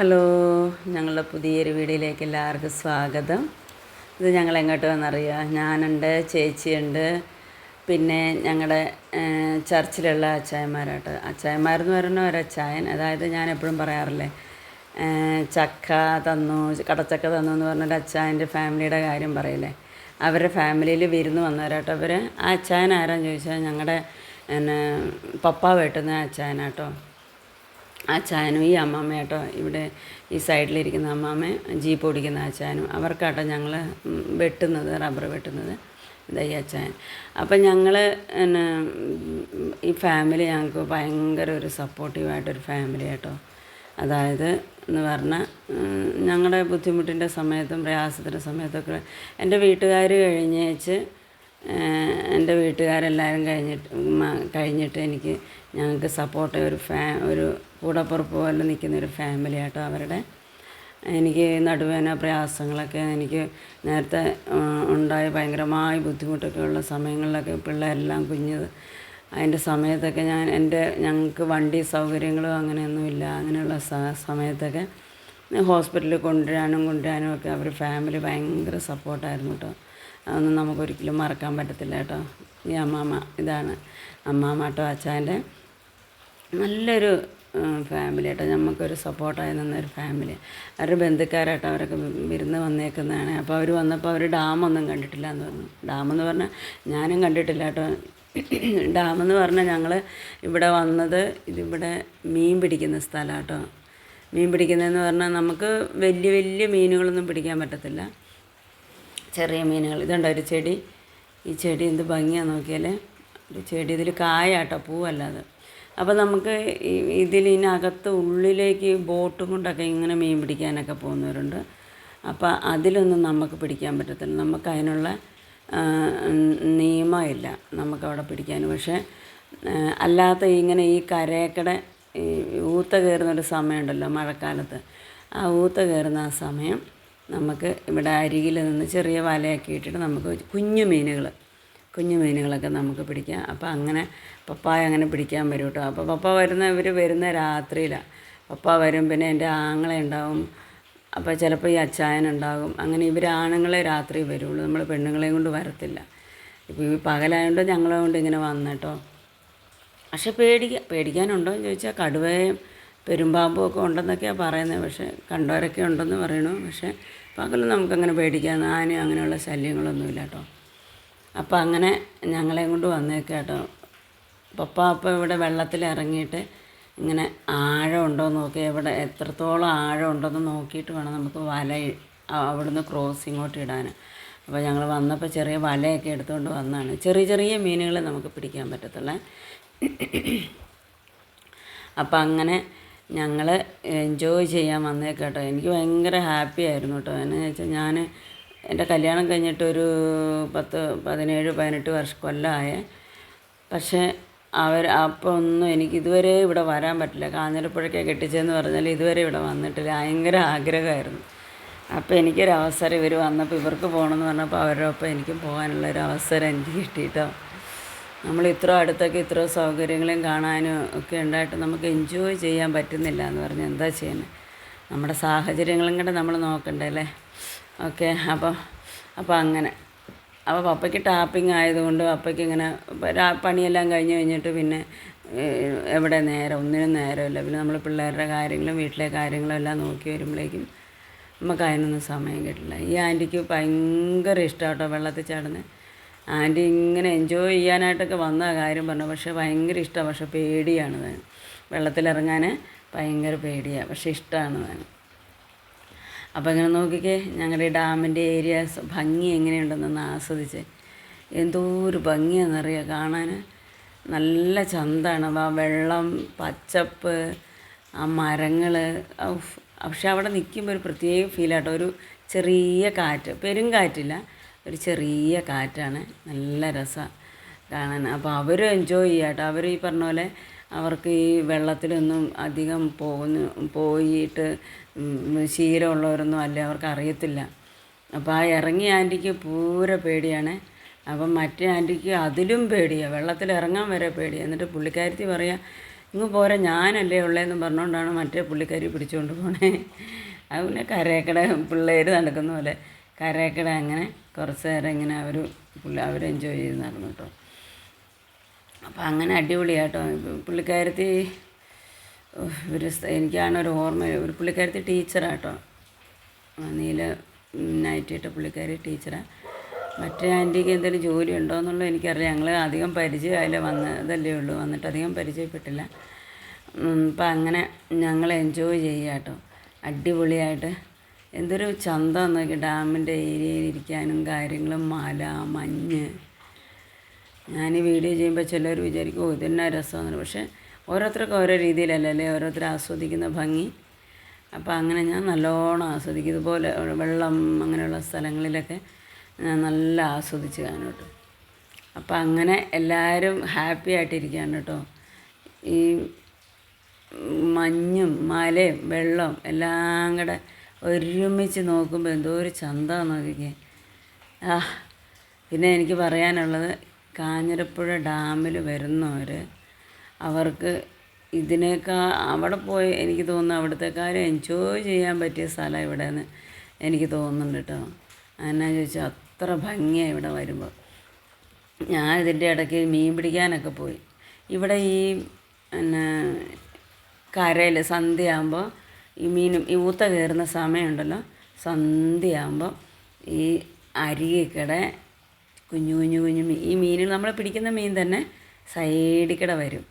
Hello ഞങ്ങളുടെ പുതിയൊരു വീഡിയോയിലേക്ക് എല്ലാവർക്കും സ്വാഗതം. ഇത് ഞങ്ങൾ എങ്ങോട്ട് വന്നറിയാം? ഞാനുണ്ട് ചേച്ചിയുണ്ട് പിന്നെ ഞങ്ങളുടെ ചർച്ചിലുള്ള അച്ചായന്മാരായിട്ട് അച്ചായന്മാരെന്ന് പറയുന്ന ഒരച്ചായൻ അതായത് ഞാൻ എപ്പോഴും പറയാറില്ലേ ചക്ക തന്നു കടച്ചക്ക തന്നു എന്ന് പറഞ്ഞൊരു അച്ചായന്റെ ഫാമിലിയുടെ കാര്യം പറയില്ലേ? അവരുടെ ഫാമിലിയിൽ വിരുന്ന് വന്നവരാട്ടോ അവർ ആ അച്ചായൻ ആരാന്ന് ചോദിച്ചാൽ ഞങ്ങളുടെ പിന്നെ പപ്പ വെട്ടുന്ന അച്ചായനാട്ടോ. ആ ചായനും ഈ അമ്മാമ്മ കേട്ടോ ഇവിടെ ഈ സൈഡിലിരിക്കുന്ന അമ്മാമ്മ ജീപ്പ് ഓടിക്കുന്ന ആ ചായനും അവർക്കാട്ടോ ഞങ്ങൾ വെട്ടുന്നത് റബ്ബർ വെട്ടുന്നത് ഇതാ ഈ അച്ചായൻ അപ്പം ഞങ്ങൾ പിന്നെ ഈ ഫാമിലി ഞങ്ങൾക്ക് ഭയങ്കര ഒരു സപ്പോർട്ടീവായിട്ടൊരു ഫാമിലി കേട്ടോ. അതായത് എന്ന് പറഞ്ഞാൽ ഞങ്ങളുടെ ബുദ്ധിമുട്ടിന്റെ സമയത്തും പ്രയാസത്തിന്റെ സമയത്തൊക്കെ എന്റെ വീട്ടുകാർ കഴിഞ്ഞേച്ച് എന്റെ വീട്ടുകാരെല്ലാവരും കഴിഞ്ഞിട്ട് കഴിഞ്ഞിട്ട് എനിക്ക് ഞങ്ങൾക്ക് സപ്പോർട്ട് ഒരു ഫാ ഒരു കൂടപ്പുറപ്പ് പോലെ നിൽക്കുന്ന ഒരു ഫാമിലി ആട്ടോ അവരുടെ. എനിക്ക് നടുവേന പ്രയാസങ്ങളൊക്കെ എനിക്ക് നേരത്തെ ഉണ്ടായ ഭയങ്കരമായ ബുദ്ധിമുട്ടൊക്കെ ഉള്ള സമയങ്ങളിലൊക്കെ പിള്ളേരെല്ലാം കുഞ്ഞത് അതിന്റെ സമയത്തൊക്കെ ഞാൻ എന്റെ ഞങ്ങൾക്ക് വണ്ടി സൗകര്യങ്ങളും അങ്ങനെയൊന്നുമില്ല അങ്ങനെയുള്ള സമയത്തൊക്കെ ഹോസ്പിറ്റലിൽ കൊണ്ടുവരാനും കൊണ്ടുവരാനും ഒക്കെ അവർ ഫാമിലി ഭയങ്കര സപ്പോർട്ടായിരുന്നു കേട്ടോ. അതൊന്നും നമുക്കൊരിക്കലും മറക്കാൻ പറ്റത്തില്ല കേട്ടോ. ഈ അമ്മാമ്മ ഇതാണ് അമ്മാമ്മ കേട്ടോ അച്ചാന്റെ നല്ലൊരു ഫാമിലി കേട്ടോ നമുക്കൊരു സപ്പോർട്ടായി നിന്നൊരു ഫാമിലി. അവരുടെ ബന്ധുക്കാരായിട്ട് അവരൊക്കെ വിരുന്ന് വന്നേക്കുന്നതാണ്. അപ്പോൾ അവർ വന്നപ്പോൾ അവർ ഡാമൊന്നും കണ്ടിട്ടില്ല എന്ന് പറഞ്ഞു. ഡാമെന്ന് പറഞ്ഞാൽ ഞാനും കണ്ടിട്ടില്ല കേട്ടോ. ഡാമെന്ന് പറഞ്ഞാൽ ഞങ്ങൾ ഇവിടെ വന്നത് ഇതിവിടെ മീൻ പിടിക്കുന്ന സ്ഥലമാട്ടോ കേട്ടോ മീൻ പിടിക്കുന്നതെന്ന് പറഞ്ഞാൽ നമുക്ക് വലിയ വലിയ മീനുകളൊന്നും പിടിക്കാൻ പറ്റത്തില്ല. ചെറിയ മീനുകൾ. ഇതുണ്ടോ ഒരു ചെടി? ഈ ചെടി എന്ത് ഭംഗിയാണ് നോക്കിയാൽ ഒരു ചെടി ഇതിൽ കായാട്ടോ പൂവല്ലാതെ. അപ്പോൾ നമുക്ക് ഇതിനകത്ത് ഉള്ളിലേക്ക് ബോട്ടും കൊണ്ടൊക്കെ ഇങ്ങനെ മീൻ പിടിക്കാനൊക്കെ പോകുന്നവരുണ്ട്. അപ്പോൾ അതിലൊന്നും നമുക്ക് പിടിക്കാൻ പറ്റത്തില്ല. നമുക്ക് അതിനുള്ള നിയമമില്ല നമുക്കവിടെ പിടിക്കാൻ. പക്ഷേ അല്ലാത്ത ഇങ്ങനെ ഈ കരയക്കടെ ഊത്ത കയറുന്നൊരു സമയമുണ്ടല്ലോ മഴക്കാലത്ത്. ആ ഊത്ത കയറുന്ന ആ സമയം നമുക്ക് ഇവിടെ അരികിൽ നിന്ന് ചെറിയ വലയൊക്കെ ഇട്ടിട്ട് നമുക്ക് കുഞ്ഞു മീനുകൾ കുഞ്ഞു മീനുകളൊക്കെ നമുക്ക് പിടിക്കാം. അപ്പോൾ അങ്ങനെ പപ്പായ അങ്ങനെ പിടിക്കാൻ വരും കേട്ടോ. അപ്പോൾ പപ്പ വരുന്ന ഇവർ വരുന്ന രാത്രിയിലാണ് പപ്പ വരും പിന്നെ എന്റെ ആങ്ങളെ ഉണ്ടാവും. അപ്പോൾ ചിലപ്പോൾ ഈ അച്ചായൻ ഉണ്ടാകും. അങ്ങനെ ഇവർ ആണുങ്ങളെ രാത്രി വരുള്ളൂ. നമ്മൾ പെണ്ണുങ്ങളെയും കൊണ്ട് വരത്തില്ല. ഇപ്പോൾ ഈ പകലായതുകൊണ്ട് ഞങ്ങളെ കൊണ്ട് ഇങ്ങനെ വന്നേട്ടോ പക്ഷെ പേടിക്ക പേടിക്കാനുണ്ടോ എന്ന് ചോദിച്ചാൽ കടുവയും പെരുമ്പാമ്പും ഒക്കെ ഉണ്ടെന്നൊക്കെയാണ് പറയുന്നത് പക്ഷേ കണ്ടവരൊക്കെ ഉണ്ടെന്ന് പറയണു. പക്ഷേ പകലും നമുക്കങ്ങനെ പേടിക്കാൻ ആന അങ്ങനെയുള്ള ശല്യങ്ങളൊന്നുമില്ല കേട്ടോ. അപ്പോൾ അങ്ങനെ ഞങ്ങളെയും കൊണ്ട് വന്നേക്കാം കേട്ടോ. പപ്പ അപ്പ ഇവിടെ വെള്ളത്തിൽ ഇറങ്ങിയിട്ട് ഇങ്ങനെ ആഴമുണ്ടോ നോക്കി എവിടെ എത്രത്തോളം ആഴം ഉണ്ടെന്ന് നോക്കിയിട്ട് വേണം നമുക്ക് വല അവിടുന്ന് ക്രോസ് ഇങ്ങോട്ട് ഇടാൻ. അപ്പോൾ ഞങ്ങൾ വന്നപ്പോൾ ചെറിയ വലയൊക്കെ എടുത്തുകൊണ്ട് വന്നതാണ് ചെറിയ ചെറിയ മീനുകളെ നമുക്ക് പിടിക്കാൻ പറ്റത്തുള്ളേ. അപ്പം അങ്ങനെ ഞങ്ങൾ എൻജോയ് ചെയ്യാൻ വന്നേക്കാട്ടോ എനിക്ക് ഭയങ്കര ഹാപ്പി ആയിരുന്നു കേട്ടോ. എന്നു വെച്ചാൽ ഞാൻ എന്റെ കല്യാണം കഴിഞ്ഞിട്ട് ഒരു പത്ത് പതിനേഴ് പതിനെട്ട് വർഷം കൊല്ലമായ പക്ഷേ അവർ അപ്പോൾ ഒന്നും എനിക്ക് ഇതുവരെ ഇവിടെ വരാൻ പറ്റില്ല. കാഞ്ഞിരപ്പുഴയ്ക്ക് കെട്ടിച്ചതെന്ന് പറഞ്ഞാൽ ഇതുവരെ ഇവിടെ വന്നിട്ടില്ല. ഭയങ്കര ആഗ്രഹമായിരുന്നു. അപ്പോൾ എനിക്കൊരു അവസരം ഇവർ വന്നപ്പോൾ ഇവർക്ക് പോകണമെന്ന് പറഞ്ഞപ്പോൾ അവരുടെ ഒപ്പം എനിക്കും പോകാനുള്ള ഒരു അവസരം എനിക്ക് കിട്ടിയിട്ടോ. നമ്മൾ ഇത്ര അടുത്തൊക്കെ ഇത്ര സൗകര്യങ്ങളും കാണാനും ഒക്കെ ഉണ്ടായിട്ട് നമുക്ക് എൻജോയ് ചെയ്യാൻ പറ്റുന്നില്ല എന്ന് പറഞ്ഞാൽ എന്താ ചെയ്യുന്നത്? നമ്മുടെ സാഹചര്യങ്ങളും കൂടെ നമ്മൾ നോക്കണ്ടേ അല്ലേ? ഓക്കെ അപ്പോൾ അപ്പോൾ അങ്ങനെ. അപ്പോൾ പപ്പയ്ക്ക് ടാപ്പിംഗ് ആയതുകൊണ്ട് പപ്പയ്ക്ക് ഇങ്ങനെ പണിയെല്ലാം കഴിഞ്ഞ് കഴിഞ്ഞിട്ട് പിന്നെ എവിടെ നേരം ഒന്നിനും നേരമില്ല. പിന്നെ നമ്മൾ പിള്ളേരുടെ കാര്യങ്ങളും വീട്ടിലെ കാര്യങ്ങളും എല്ലാം നോക്കി വരുമ്പോഴേക്കും നമുക്ക് അതിനൊന്നും സമയം കിട്ടില്ല. ഈ ആന്റിക്ക് ഭയങ്കര ഇഷ്ടമാട്ടോ വെള്ളത്തിൽ ചാടുന്നത്. ആന്റി ഇങ്ങനെ എൻജോയ് ചെയ്യാനായിട്ടൊക്കെ വന്ന കാര്യം പറഞ്ഞു. പക്ഷേ ഭയങ്കര ഇഷ്ടമാണ്. പക്ഷേ പേടിയാണ്. താൻ വെള്ളത്തിലിറങ്ങാൻ ഭയങ്കര പേടിയാണ്. പക്ഷേ ഇഷ്ടമാണ്. താൻ അപ്പോൾ ഇങ്ങനെ നോക്കിക്കേ ഞങ്ങളുടെ ഡാമിന്റെ ഏരിയ ഭംഗി എങ്ങനെയുണ്ടെന്നൊന്ന് ആസ്വദിച്ച്. എന്തോ ഒരു ഭംഗിയാണെന്നറിയാം കാണാൻ നല്ല ചന്താണ്. ആ വെള്ളം പച്ചപ്പ് ആ മരങ്ങൾ പക്ഷെ അവിടെ നിൽക്കുമ്പോൾ ഒരു പ്രത്യേക ഫീലാട്ടോ. ഒരു ചെറിയ കാറ്റ് പെരും കാറ്റില്ല ഒരു ചെറിയ കാറ്റാണ്. നല്ല രസമാണ് കാണാൻ അപ്പോൾ അവർ എൻജോയ് ചെയ്യാട്ടോ. അവർ ഈ പറഞ്ഞ പോലെ അവർക്ക് ഈ വെള്ളത്തിലൊന്നും അധികം പോകുന്നു പോയിട്ട് ശീലമുള്ളവരൊന്നും അല്ല അവർക്ക് അറിയത്തില്ല. അപ്പോൾ ആ ഇറങ്ങിയ ആന്റിക്ക് പൂര പേടിയാണ്. അപ്പം മറ്റേ ആന്റിക്ക് അതിലും പേടിയാണ് വെള്ളത്തിൽ ഇറങ്ങാൻ വരെ പേടിയാണ് എന്നിട്ട് പുള്ളിക്കാരത്തി പറയാം ഇങ്ങ് പോരെ ഞാനല്ലേ ഉള്ളതെന്ന് പറഞ്ഞുകൊണ്ടാണ് മറ്റേ പുള്ളിക്കാരി പിടിച്ചുകൊണ്ട് പോണേ. അത് പിന്നെ കരയക്കട പിള്ളേർ നടക്കുന്ന പോലെ കരയക്കട അങ്ങനെ കുറച്ച് നേരം ഇങ്ങനെ അവർ അവർ എൻജോയ് ചെയ്ത് നടന്നു കേട്ടോ. അപ്പം അങ്ങനെ അടിപൊളിയാട്ടോ. പുള്ളിക്കാരത്തി ഒരു എനിക്കാണ് ഒരു ഓർമ്മ ഒരു പുള്ളിക്കാരത്തി ടീച്ചറാട്ടോ. നീല നൈറ്റിട്ട പുള്ളിക്കാരി ടീച്ചറാണ് മറ്റേ ആന്റിക്ക് എന്തെങ്കിലും ജോലി ഉണ്ടോ എന്നുള്ളത് എനിക്കറിയാം ഞങ്ങൾ അധികം പരിചയമായില്ല വന്നതല്ലേ ഉള്ളൂ. വന്നിട്ട് അധികം പരിചയപ്പെട്ടില്ല. അപ്പം അങ്ങനെ ഞങ്ങൾ എൻജോയ് ചെയ്യുക കേട്ടോ അടിപൊളിയായിട്ട്. എന്തൊരു ചന്തം നോക്കി ഡാമിന്റെ ഏരിയയിൽ ഇരിക്കാനും കാര്യങ്ങളും മല മഞ്ഞ്. ഞാൻ വീഡിയോ ചെയ്യുമ്പോൾ ചിലർ വിചാരിക്കും ഓ ഇതെന്നാ രസമെന്ന്. പക്ഷേ ഓരോരുത്തർക്കും ഓരോ രീതിയിലല്ലേ ഓരോരുത്തർ ആസ്വദിക്കുന്ന ഭംഗി. അപ്പോൾ അങ്ങനെ ഞാൻ നല്ലോണം ആസ്വദിക്കും. ഇതുപോലെ വെള്ളം അങ്ങനെയുള്ള സ്ഥലങ്ങളിലൊക്കെ ഞാൻ നല്ല ആസ്വദിച്ച് കാണും കേട്ടോ. അപ്പം അങ്ങനെ എല്ലാവരും ഹാപ്പി ആയിട്ടിരിക്കുകയാണ് കേട്ടോ. ഈ മഞ്ഞും മലയും വെള്ളവും എല്ലാം കൂടെ ഒരുമിച്ച് നോക്കുമ്പോൾ എന്തോ ഒരു ചന്ത നോക്കിക്കേ. ആ പിന്നെ എനിക്ക് പറയാനുള്ളത് കാഞ്ഞിരപ്പുഴ ഡാമിൽ വരുന്നവർ അവർക്ക് ഇതിനേക്കാൾ അവിടെ പോയി എനിക്ക് തോന്നുന്നു അവിടുത്തെക്കാരും എൻജോയ് ചെയ്യാൻ പറ്റിയ സ്ഥലം ഇവിടെ നിന്ന് എനിക്ക് തോന്നുന്നുണ്ട് കേട്ടോ. എന്നാ ചോദിച്ചാൽ അത്ര ഭംഗിയാണ് ഇവിടെ വരുമ്പോൾ ഞാൻ ഇതിന്റെ ഇടയ്ക്ക് മീൻ പിടിക്കാനൊക്കെ പോയി. ഇവിടെ ഈ പിന്നെ കരയിൽ സന്ധ്യയാകുമ്പോൾ ഈ മീനും ഈ ഊത്ത കയറുന്ന സമയമുണ്ടല്ലോ സന്ധ്യയാകുമ്പോൾ ഈ അരികിക്കടെ കുഞ്ഞു കുഞ്ഞു കുഞ്ഞു മീൻ ഈ മീനിൽ നമ്മൾ പിടിക്കുന്ന മീൻ തന്നെ സൈഡിൽ കൂടെ വരും.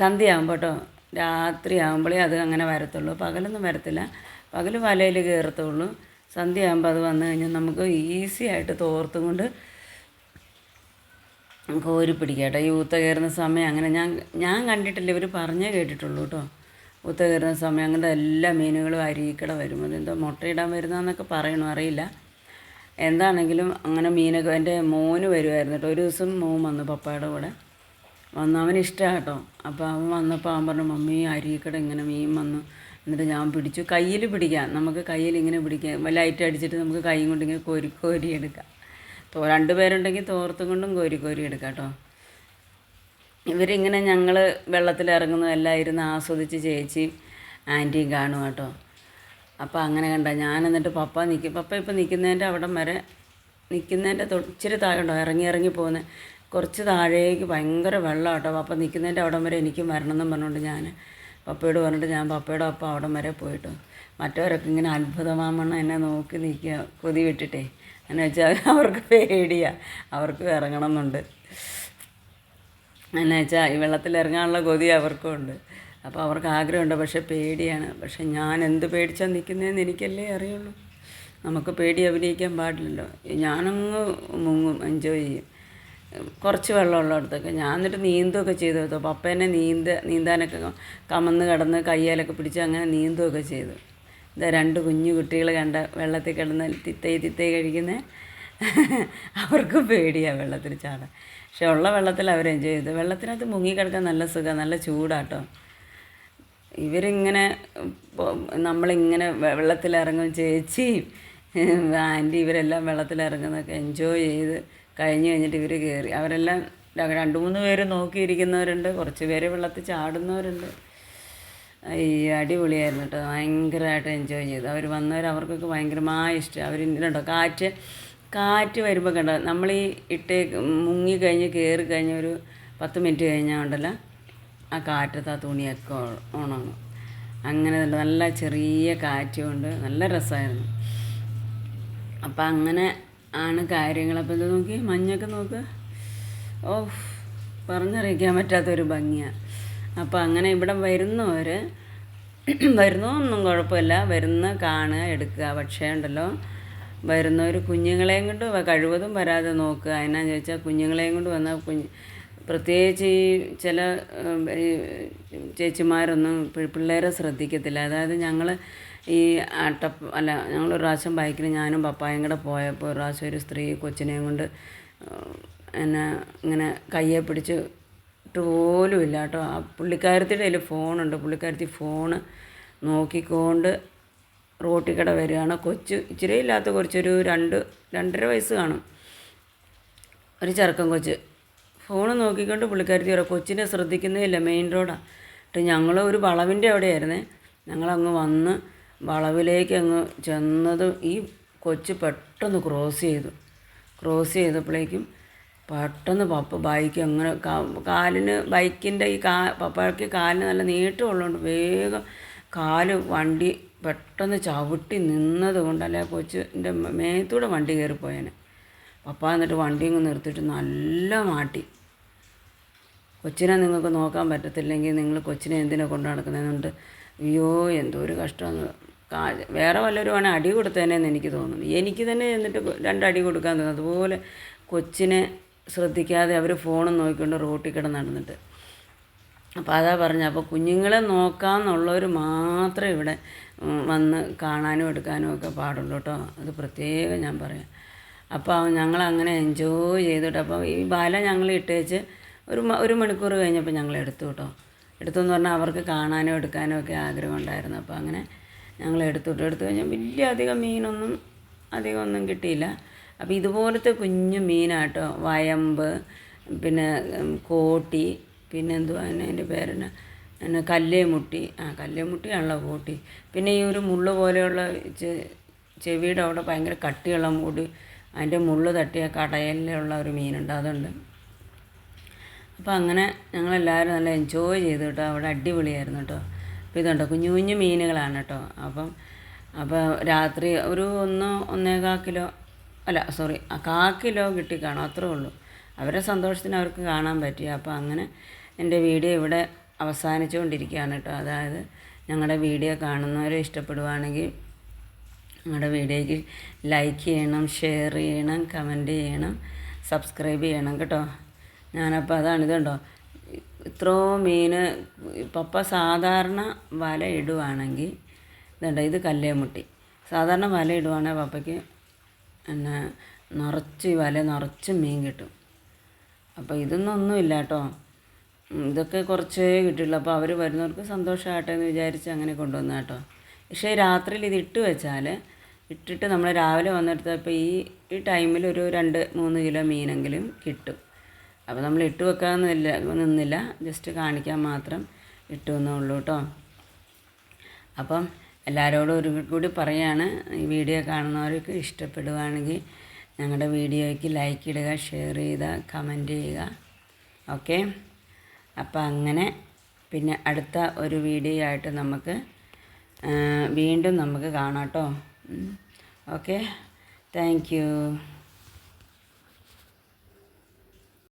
സന്ധ്യയാകുമ്പോൾ കേട്ടോ രാത്രി ആകുമ്പോഴേ അത് അങ്ങനെ വരത്തുള്ളൂ. പകലൊന്നും വരത്തില്ല. പകൽ വലയിൽ കയറത്തുള്ളൂ. സന്ധ്യയാകുമ്പോൾ അത് വന്നു കഴിഞ്ഞാൽ നമുക്ക് ഈസി ആയിട്ട് തോർത്തും കൊണ്ട് കോരി പിടിക്കാം കേട്ടോ. ഈ ഊത്ത കയറുന്ന സമയം അങ്ങനെ ഞാൻ ഞാൻ കണ്ടിട്ടില്ല. ഇവർ പറഞ്ഞേ കേട്ടിട്ടുള്ളൂ കേട്ടോ. ഊത്ത കയറുന്ന സമയം അങ്ങനത്തെ എല്ലാ മീനുകളും അരിക്കട വരും. അതെന്തോ മുട്ടയിടാൻ വരുന്നതെന്നൊക്കെ പറയണു അറിയില്ല. എന്താണെങ്കിലും അങ്ങനെ മീനൊക്കെ എന്റെ മോന് വരുമായിരുന്നു കേട്ടോ. ഒരു ദിവസം മോൻ വന്നു പപ്പയുടെ കൂടെ. അവന് ഇഷ്ടമാണ് കേട്ടോ. അപ്പോൾ അവൻ വന്നപ്പോൾ അവൻ പറഞ്ഞു മമ്മി അരിക്കട ഇങ്ങനെ മീൻ വന്നു. എന്നിട്ട് ഞാൻ പിടിച്ചു. കയ്യിൽ പിടിക്കാം. നമുക്ക് കയ്യിൽ ഇങ്ങനെ പിടിക്കാം. ലൈറ്റ് അടിച്ചിട്ട് നമുക്ക് കൈ കൊണ്ട് ഇങ്ങനെ കോരി കോരി എടുക്കാം. തോ രണ്ട് പേരുണ്ടെങ്കിൽ തോർത്തും കൊണ്ടും കോരി കോരി എടുക്കാം കേട്ടോ. ഇവരിങ്ങനെ ഞങ്ങൾ വെള്ളത്തിലിറങ്ങുന്നതെല്ലാം ഇരുന്ന് ആസ്വദിച്ച് ചേച്ചി ആന്റിയും കാണും കേട്ടോ. അപ്പോൾ അങ്ങനെ കണ്ട. ഞാൻ എന്നിട്ട് പപ്പ നിൽക്കും പപ്പ ഇപ്പോൾ നിൽക്കുന്നതിന്റെ അവിടം വരെ നിൽക്കുന്നതിന്റെ ഇച്ചിരി താഴെ ഉണ്ടോ? ഇറങ്ങി ഇറങ്ങി പോകുന്നത് കുറച്ച് താഴേക്ക് ഭയങ്കര വെള്ളം കേട്ടോ പപ്പ നിൽക്കുന്നതിന്റെ അവിടം വരെ എനിക്കും വരണം എന്നും പറഞ്ഞുകൊണ്ട് ഞാൻ പപ്പയോട് പറഞ്ഞിട്ട് ഞാൻ പപ്പയുടെ ഒപ്പം അവിടം വരെ പോയിട്ട്. മറ്റവരൊക്കെ ഇങ്ങനെ അത്ഭുതമാമണ്ണം എന്നെ നോക്കി നിൽക്കുക കൊതി വിട്ടിട്ടേ. എന്ന് വെച്ചാൽ അവർക്ക് പേടിയാണ് അവർക്ക് ഇറങ്ങണം എന്നുണ്ട് എന്ന് വെച്ചാൽ ഈ വെള്ളത്തിൽ ഇറങ്ങാനുള്ള കൊതി അവർക്കും ഉണ്ട്. അപ്പോൾ അവർക്ക് ആഗ്രഹമുണ്ട്. പക്ഷേ പേടിയാണ്. പക്ഷെ ഞാൻ എന്ത് പേടിച്ചാൽ നിൽക്കുന്നതെന്ന് എനിക്കല്ലേ അറിയുള്ളൂ. നമുക്ക് പേടി അഭിനയിക്കാൻ പാടില്ലല്ലോ. ഞാനങ്ങ് മുങ്ങും എൻജോയ് ചെയ്യും. കുറച്ച് വെള്ളമുള്ളിടത്തൊക്കെ ഞാൻ എന്നിട്ട് നീന്തുകയൊക്കെ ചെയ്തു അപ്പം എന്നെ നീന്ത നീന്താനൊക്കെ കമന്ന് കിടന്ന് കയ്യാലൊക്കെ പിടിച്ച് അങ്ങനെ നീന്തുകയൊക്കെ ചെയ്തു. ഇതാ രണ്ട് കുഞ്ഞു കുട്ടികൾ കണ്ട വെള്ളത്തിൽ കിടന്ന് തിത്തൈ തിത്തൈ കഴിക്കുന്നത് അവർക്കും പേടിയാണ് വെള്ളത്തിൽ ചാടാൻ. പക്ഷെ ഉള്ള വെള്ളത്തിൽ അവർ എൻജോയ് ചെയ്തു. വെള്ളത്തിനകത്ത് മുങ്ങിക്കിടക്കാൻ നല്ല സുഖം നല്ല ചൂടാട്ടോ ഇവരിങ്ങനെ നമ്മളിങ്ങനെ വെള്ളത്തിലിറങ്ങും ചേച്ചി ആന്റി ഇവരെല്ലാം വെള്ളത്തിലിറങ്ങുന്നതൊക്കെ എൻജോയ് ചെയ്ത് കഴിഞ്ഞ് കഴിഞ്ഞിട്ട് ഇവർ കയറി അവരെല്ലാം രണ്ട് മൂന്ന് പേര് നോക്കിയിരിക്കുന്നവരുണ്ട്. കുറച്ച് പേര് വെള്ളത്തിൽ ചാടുന്നവരുണ്ട്. ഈ അടിപൊളിയായിരുന്നു കേട്ടോ. ഭയങ്കരമായിട്ട് എൻജോയ് ചെയ്തു. അവർ വന്നവർ അവർക്കൊക്കെ ഭയങ്കരമായ ഇഷ്ടം. അവർ ഇന്നുണ്ടോ കാറ്റ് കാറ്റ് വരുമ്പോൾ കണ്ട? നമ്മൾ ഈ ഇട്ടേ മുങ്ങി കഴിഞ്ഞ് കയറി കഴിഞ്ഞ ഒരു പത്ത് മിനിറ്റ് കഴിഞ്ഞാൽ ഉണ്ടല്ലോ ആ കാറ്റത്ത് ആ തുണിയൊക്കെ ഉണങ്ങും അങ്ങനെ നല്ല ചെറിയ കാറ്റ് കൊണ്ട് നല്ല രസമായിരുന്നു. അപ്പം അങ്ങനെ ആണ് കാര്യങ്ങൾ. അപ്പോൾ ഇത് നോക്കി മഞ്ഞൊക്കെ നോക്ക്. ഓ പറഞ്ഞറിയിക്കാൻ പറ്റാത്തൊരു ഭംഗിയാണ് അപ്പോൾ അങ്ങനെ ഇവിടെ വരുന്നവർ വരുന്നതൊന്നും കുഴപ്പമില്ല. വരുന്ന കാണുക എടുക്കുക. പക്ഷേ ഉണ്ടല്ലോ വരുന്നവർ കുഞ്ഞുങ്ങളെയും കൊണ്ട് കഴിവതും വരാതെ നോക്കുക. എന്നാന്ന് ചോദിച്ചാൽ കുഞ്ഞുങ്ങളെയും കൊണ്ട് വന്നാൽ കുഞ്ഞ് പ്രത്യേകിച്ച് ഈ ചില ചേച്ചിമാരൊന്നും പിള്ളേരെ ശ്രദ്ധിക്കത്തില്ല. അതായത് ഞങ്ങൾ ഈ അട്ട അല്ല ഞങ്ങളൊരു പ്രാവശ്യം ബൈക്കിൽ ഞാനും പപ്പായും കൂടെ പോയപ്പോൾ ഒരു പ്രാവശ്യം ഒരു സ്ത്രീ കൊച്ചിനെയും കൊണ്ട് എന്നെ ഇങ്ങനെ കയ്യെ പിടിച്ച് പോലും ഇല്ല കേട്ടോ. ആ പുള്ളിക്കാരത്തിയുടെ കയ്യിൽ ഫോണുണ്ട്. പുള്ളിക്കാരത്തി ഫോണ് നോക്കിക്കൊണ്ട് റോട്ടിൽ കൂടെ വരികയാണ്. കൊച്ചു ഇച്ചിരി ഇല്ലാത്ത കുറച്ചൊരു രണ്ട് രണ്ടര വയസ്സ് കാണും. ഒരു ചെറുക്കൻ കൊച്ച്. ഫോൺ നോക്കിക്കൊണ്ട് പുള്ളിക്കാരത്തി പറയാം കൊച്ചിനെ ശ്രദ്ധിക്കുന്നേ ഇല്ല മെയിൻ റോഡാണ് എന്നിട്ട് ഞങ്ങൾ ഒരു വളവിന്റെ അവിടെയായിരുന്നേ. ഞങ്ങളങ്ങ് വന്ന് വളവിലേക്ക് അങ്ങ് ചെന്നത് ഈ കൊച്ച് പെട്ടെന്ന് ക്രോസ് ചെയ്തു. ക്രോസ് ചെയ്തപ്പോഴേക്കും പെട്ടെന്ന് പപ്പ ബൈക്ക് അങ്ങനെ കാലിന് ബൈക്കിന്റെ ഈ കാ പപ്പയ്ക്ക് കാലിന് നല്ല നീട്ടമുള്ളതുകൊണ്ട് വേഗം കാൽ വണ്ടി പെട്ടെന്ന് ചവിട്ടി നിന്നത് കൊണ്ടല്ലേ കൊച്ചിന്റെ മേത്തൂടെ വണ്ടി കയറിപ്പോയേനെ. പപ്പ എന്നിട്ട് വണ്ടി ഇങ്ങ് നിർത്തിയിട്ട് നല്ല മാട്ടി. കൊച്ചിനെ നിങ്ങൾക്ക് നോക്കാൻ പറ്റത്തില്ലെങ്കിൽ നിങ്ങൾ കൊച്ചിനെ എന്തിനെ കൊണ്ടു നടക്കുന്നതെന്നുണ്ട് അയ്യോ എന്തോ ഒരു കഷ്ടമെന്ന് കാ- വേറെ വല്ലവരും വേണേൽ അടി കൊടുത്തതന്നെയെന്ന് എനിക്ക് തോന്നുന്നു. എനിക്ക് തന്നെ എന്നിട്ട് രണ്ടടി കൊടുക്കാൻ തോന്നുന്നു. അതുപോലെ കൊച്ചിനെ ശ്രദ്ധിക്കാതെ അവർ ഫോണും നോക്കിക്കൊണ്ട് റോട്ടിൽ കിടന്ന് നടന്നിട്ട്. അപ്പോൾ അതാ പറഞ്ഞ അപ്പോൾ കുഞ്ഞുങ്ങളെ നോക്കാമെന്നുള്ളവർ മാത്രമേ ഇവിടെ വന്ന് കാണാനും എടുക്കാനും ഒക്കെ പാടുള്ളൂ കേട്ടോ. അത് പ്രത്യേകം ഞാൻ പറയാം. അപ്പോൾ ഞങ്ങൾ അങ്ങനെ എൻജോയ് ചെയ്തിട്ട് അപ്പോൾ ഈ ബാല ഞങ്ങൾ ഇട്ടേച്ച് ഒരു ഒരു മണിക്കൂർ കഴിഞ്ഞപ്പോൾ ഞങ്ങൾ എടുത്തു കേട്ടോ. എടുത്തെന്ന് പറഞ്ഞാൽ അവർക്ക് കാണാനും എടുക്കാനും ഒക്കെ ആഗ്രഹം ഉണ്ടായിരുന്നു. അപ്പോൾ അങ്ങനെ ഞങ്ങൾ എടുത്തു എടുത്തു കഴിഞ്ഞാൽ വലിയ അധികം മീനൊന്നും അധികം ഒന്നും കിട്ടിയില്ല. അപ്പോൾ ഇതുപോലത്തെ കുഞ്ഞു മീനാട്ടോ വയമ്പ് പിന്നെ കോട്ടി പിന്നെ എന്തുവാ അതിന്റെ പേരെന്നാ? പിന്നെ കല്ലേമുട്ടി. ആ കല്ലേമുട്ടിയാണല്ലോ കോട്ടി. പിന്നെ ഈ ഒരു മുള്ള് പോലെയുള്ള ചെവിയുടെ അവിടെ ഭയങ്കര കട്ടിയുള്ള മൂടി അതിന്റെ മുള്ള് തട്ടിയ കടയിലുള്ള ഒരു മീനുണ്ട് അതുണ്ട്. അപ്പോൾ അങ്ങനെ ഞങ്ങളെല്ലാവരും നല്ല എൻജോയ് ചെയ്തു കേട്ടോ. അവിടെ അടിപൊളിയായിരുന്നു കേട്ടോ. അപ്പോൾ ഇതുണ്ടോ കുഞ്ഞു കുഞ്ഞു മീനുകളാണ് കേട്ടോ. അപ്പം അപ്പോൾ രാത്രി ഒരു ഒന്ന് ഒന്നേകാ കിലോ അല്ല സോറി കാ കിലോ കിട്ടി കാണും അത്രേ ഉള്ളൂ. അവരുടെ സന്തോഷത്തിന് അവർക്ക് കാണാൻ പറ്റി. അപ്പോൾ അങ്ങനെ എന്റെ വീഡിയോ ഇവിടെ അവസാനിച്ചുകൊണ്ടിരിക്കുകയാണ് കേട്ടോ. അതായത് ഞങ്ങളുടെ വീഡിയോ കാണുന്നവരെ ഇഷ്ടപ്പെടുവാണെങ്കിൽ ഞങ്ങളുടെ വീഡിയോയ്ക്ക് ലൈക്ക് ചെയ്യണം ഷെയർ ചെയ്യണം കമന്റ് ചെയ്യണം സബ്സ്ക്രൈബ് ചെയ്യണം കേട്ടോ. ഞാനപ്പോൾ അതാണ് ഇതുണ്ടോ ഇത്രയും മീൻ പപ്പ സാധാരണ വല ഇടുവാണെങ്കിൽ ഇതുണ്ട് ഇത് കല്ലേമുട്ടി. സാധാരണ വല ഇടുവാണെങ്കിൽ പപ്പയ്ക്ക് പിന്നെ നിറച്ച് വല നിറച്ച് മീൻ കിട്ടും. അപ്പോൾ ഇതൊന്നും ഒന്നുമില്ല കേട്ടോ. ഇതൊക്കെ കുറച്ചേ കിട്ടുള്ളൂ അപ്പോൾ അവർ വരുന്നവർക്ക് സന്തോഷമാകട്ടെ എന്ന് വിചാരിച്ച് അങ്ങനെ കൊണ്ടുവന്ന കേട്ടോ. പക്ഷേ രാത്രിയിൽ ഇത് ഇട്ട് വെച്ചാൽ ഇട്ടിട്ട് നമ്മൾ രാവിലെ വന്നെടുത്തപ്പോൾ ഈ ഈ ടൈമിൽ ഒരു രണ്ട് മൂന്ന് കിലോ മീനെങ്കിലും കിട്ടും. അപ്പോൾ നമ്മൾ ഇട്ട് വെക്കാമെന്നില്ല നിന്നില്ല. ജസ്റ്റ് കാണിക്കാൻ മാത്രം ഇട്ടു എന്നുള്ളൂ കേട്ടോ അപ്പം എല്ലാവരോടും ഒരു കൂടി പറയാണ് ഈ വീഡിയോ കാണുന്നവർക്ക് ഇഷ്ടപ്പെടുവാണെങ്കിൽ ഞങ്ങളുടെ വീഡിയോയ്ക്ക് ലൈക്ക് ഇടുക ഷെയർ ചെയ്യുക കമന്റ് ചെയ്യുക. ഓക്കെ അപ്പം അങ്ങനെ പിന്നെ അടുത്ത ഒരു വീഡിയോ ആയിട്ട് നമുക്ക് വീണ്ടും നമുക്ക് കാണാം കേട്ടോ ഓക്കെ താങ്ക്